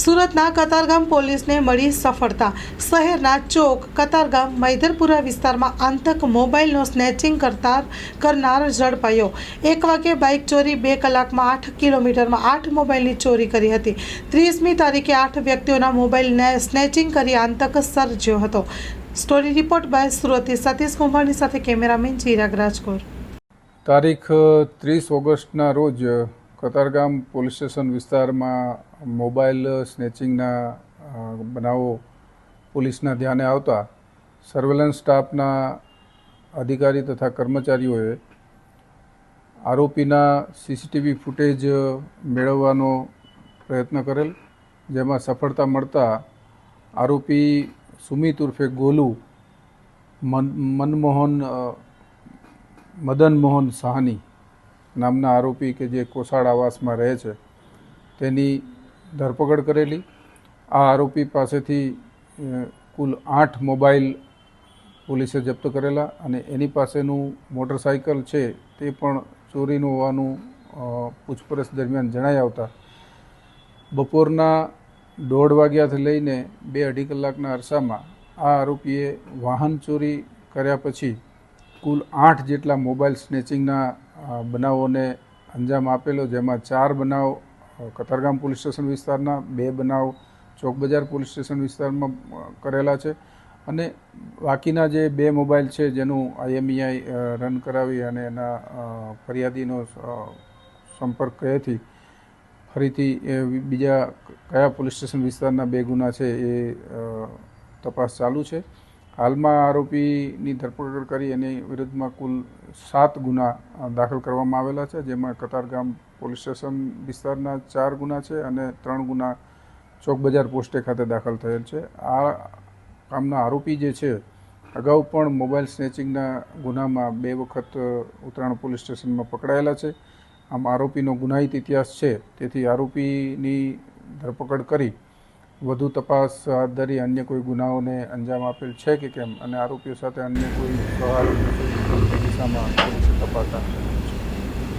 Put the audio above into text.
સુરતના કતારગામ પોલીસને મળી સફળતા. શહેરના ચોક, કતારગામ, મૈદરપુરા વિસ્તારમાં આંતક મોબાઈલનો સ્નેચિંગ કરતા કરનાર ઝડપાયો. એક વાગે બાઇક ચોરી, બે કલાકમાં આઠ કિલોમીટરમાં આઠ મોબાઈલની ચોરી કરી હતી. ત્રીસમી તારીખે આઠ વ્યક્તિઓના મોબાઈલને સ્નેચિંગ કરી આંતક સર્જ્યો હતો. સ્ટોરી રિપોર્ટ બાય સુરતથી સતીશ કુંભારની સાથે કેમેરામેન ચિરાગ રાજકોર. તારીખ ત્રીસ ઓગસ્ટના રોજ કતારગામ પોલીસ સ્ટેશન વિસ્તારમાં મોબાઈલ સ્નેચિંગના બનાવો પોલીસના ધ્યાને આવતા સર્વેલન્સ સ્ટાફના અધિકારી તથા કર્મચારીઓએ આરોપીના સીસીટીવી ફૂટેજ મેળવવાનો પ્રયત્ન કરેલ, જેમાં સફળતા મળતા આરોપી સુમિત ઉર્ફે ગોલુ, મન, મનમોહન મદન મોહન સાહની નામના આરોપી કે જે કોસાડ આવાસમાં રહે છે, તેની ધરપકડ કરેલી. આ આરોપી પાસેથી કુલ આઠ મોબાઈલ પોલીસે જપ્ત કરેલા અને એની પાસેનું મોટરસાઇકલ છે તે પણ ચોરીનું હોવાનું પૂછપરછ દરમિયાન જણાઈ આવતા. બપોરના દોઢ વાગ્યાથી લઈને બે અઢી કલાકના અરસામાં આ આરોપીએ વાહન ચોરી કર્યા પછી કુલ આઠ જેટલા મોબાઈલ સ્નેચિંગના બનાવોને અંજામ આપેલો જેમાં ચાર બનાવ કતારગામ પોલીસ સ્ટેશન વિસ્તારના બે બનાવ, ચોક બજાર પોલીસ સ્ટેશન વિસ્તારમાં કરેલા છે. અને બાકીના જે બે મોબાઈલ છે જેનું આઈએમઈઆઈ રન કરાવી અને એના ફરિયાદીનો સંપર્ક કરેથી ફરીથી એ બીજા કયા પોલીસ સ્ટેશન વિસ્તારના બે ગુના છે એ તપાસ ચાલુ છે. હાલમાં આરોપીની ધરપકડ કરી એની વિરુદ્ધમાં કુલ સાત ગુના દાખલ કરવામાં આવેલા છે, જેમાં કતારગામ પોલીસ સ્ટેશન વિસ્તારના ચાર ગુના છે અને ત્રણ ગુના ચોક બજાર પોસ્ટે ખાતે દાખલ થયેલ છે. આ કામના આરોપી જે છે, અગાઉ પણ મોબાઈલ સ્નેચિંગના ગુનામાં બે વખત ઉત્તરાયણ પોલીસ સ્ટેશનમાં પકડાયેલા છે. આમ આરોપીનો ગુનાહિત ઇતિહાસ છે, તેથી આરોપીની ધરપકડ કરી વધુ તપાસ હાથ ધરી અન્ય કોઈ ગુનાઓને અંજામ આપેલ છે કે કેમ? અને આરોપીઓ સાથે અન્ય કોઈ સવાલ દિશામાં તપાસ